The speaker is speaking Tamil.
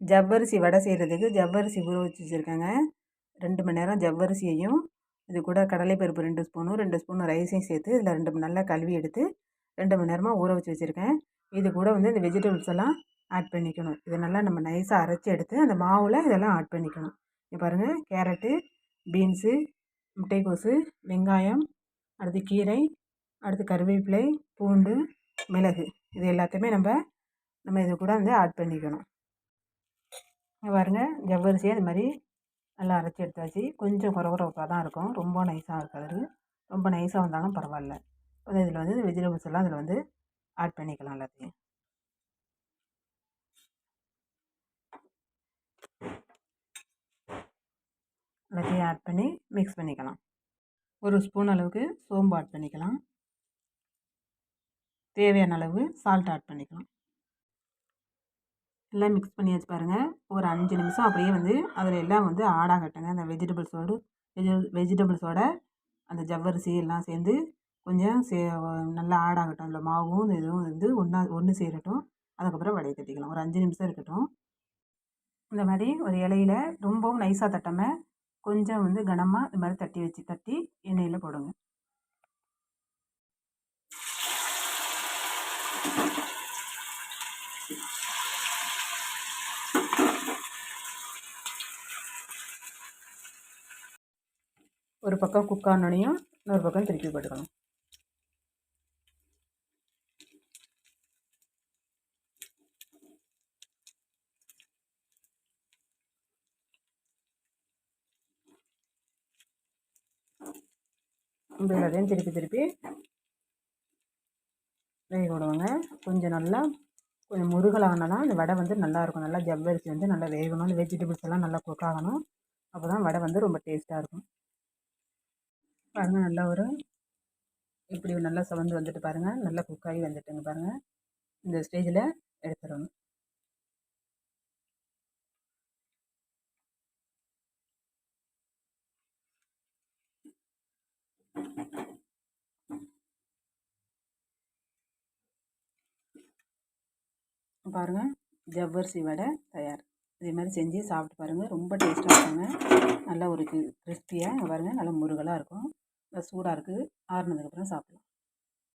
ஜவ்வரிசி வடை செய்கிறதுக்கு ஜவ்வரிசி ஊற வச்சு வச்சுருக்கேங்க. ரெண்டு மணி நேரம் ஜவ்வரிசியையும் இது கூட கடலைப்பருப்பு ரெண்டு ஸ்பூனும் ரெண்டு ஸ்பூன் ரைஸையும் சேர்த்து இதில் ரெண்டு மணி நல்லா கழுவி எடுத்து ரெண்டு மணி நேரமாக ஊற வச்சு வச்சுருக்கேன். இது கூட வந்து இந்த வெஜிடபிள்ஸ் எல்லாம் ஆட் பண்ணிக்கணும். இதை நல்லா நம்ம நைஸாக அரைச்சி எடுத்து அந்த மாவில் இதெல்லாம் ஆட் பண்ணிக்கணும். இப்போ பாருங்கள் கேரட்டு பீன்ஸு முட்டைக்கோசு வெங்காயம் அடுத்து கீரை அடுத்து கருவேப்பிலை பூண்டு மிளகு. இது எல்லாத்தையுமே நம்ம நம்ம இது கூட வந்து ஆட் பண்ணிக்கணும். பாருங்கள் பாருங்க ஜவ்வரிசியை இது மாதிரி நல்லா அரைச்சி எடுத்தாச்சு. கொஞ்சம் குறகுறப்பாக தான் இருக்கும். ரொம்ப நைஸாக இருக்காது ரொம்ப நைஸாக வந்தாலும் பரவாயில்ல. அது இதில் வந்து வெஜிடபிள்ஸ் எல்லாம் அதில் வந்து ஆட் பண்ணிக்கலாம் எல்லாத்தையும். எல்லாத்தையும் ஆட் பண்ணி மிக்ஸ் பண்ணிக்கலாம். ஒரு ஸ்பூன் அளவுக்கு சோம்பு ஆட் பண்ணிக்கலாம். தேவையான அளவு சால்ட் ஆட் பண்ணிக்கலாம். எல்லாம் மிக்ஸ் பண்ணியாச்சு பாருங்கள் ஒரு அஞ்சு நிமிஷம் அப்படியே வந்து அதில் எல்லாம் வந்து ஆடாகட்டுங்க. அந்த வெஜிடபிள்ஸோடு வெஜி வெஜிடபிள்ஸோட அந்த ஜவ்வரிசி எல்லாம் சேர்ந்து கொஞ்சம் சே நல்லா ஆடாகட்டும். அதில் மாவும் இந்த இதுவும் வந்து ஒன்றா ஒன்று சேரட்டும். அதுக்கப்புறம் வடையை தட்டிக்கலாம். ஒரு அஞ்சு நிமிஷம் இருக்கட்டும். இந்த மாதிரி ஒரு இலையில ரொம்பவும் நைஸாக தட்டாமல் கொஞ்சம் வந்து கனமாக இது மாதிரி தட்டி வச்சு தட்டி எண்ணெயில் போடுங்க. ஒரு பக்கம் குக் ஆனோடனையும் இன்னொரு பக்கம் திருப்பி போட்டுக்கணும். அதையும் எல்லாத்தையும் திருப்பி திருப்பி வேக விடுவாங்க. கொஞ்சம் நல்லா கொஞ்சம் முருகலானா அந்த வடை வந்து நல்லாயிருக்கும் நல்லா ஜவ்வரிசி வந்து நல்லா வேகணும். அந்த வெஜிடபிள்ஸ் எல்லாம் நல்லா குக் ஆகணும். அப்போ தான் வடை வந்து ரொம்ப டேஸ்ட்டாக இருக்கும். பாருங்கள் நல்லா ஒரு இப்படி நல்லா சவந்து வந்துட்டு பாருங்கள் நல்லா குக்காகி வந்துட்டுங்க பாருங்கள் இந்த ஸ்டேஜில் எடுத்துடணும். பாருங்கள் ஜவ்வரிசி வடை தயார். இதே மாதிரி செஞ்சு சாப்பிட்டு பாருங்கள் ரொம்ப டேஸ்ட்டாக இருக்குங்க. நல்லா ஒரு கிறிஸ்பியாக பாருங்கள் நல்லா முருகலாக இருக்கும். சூடாக இருக்குது ஆறுனதுக்கப்புறம் சாப்பிட்லாம்.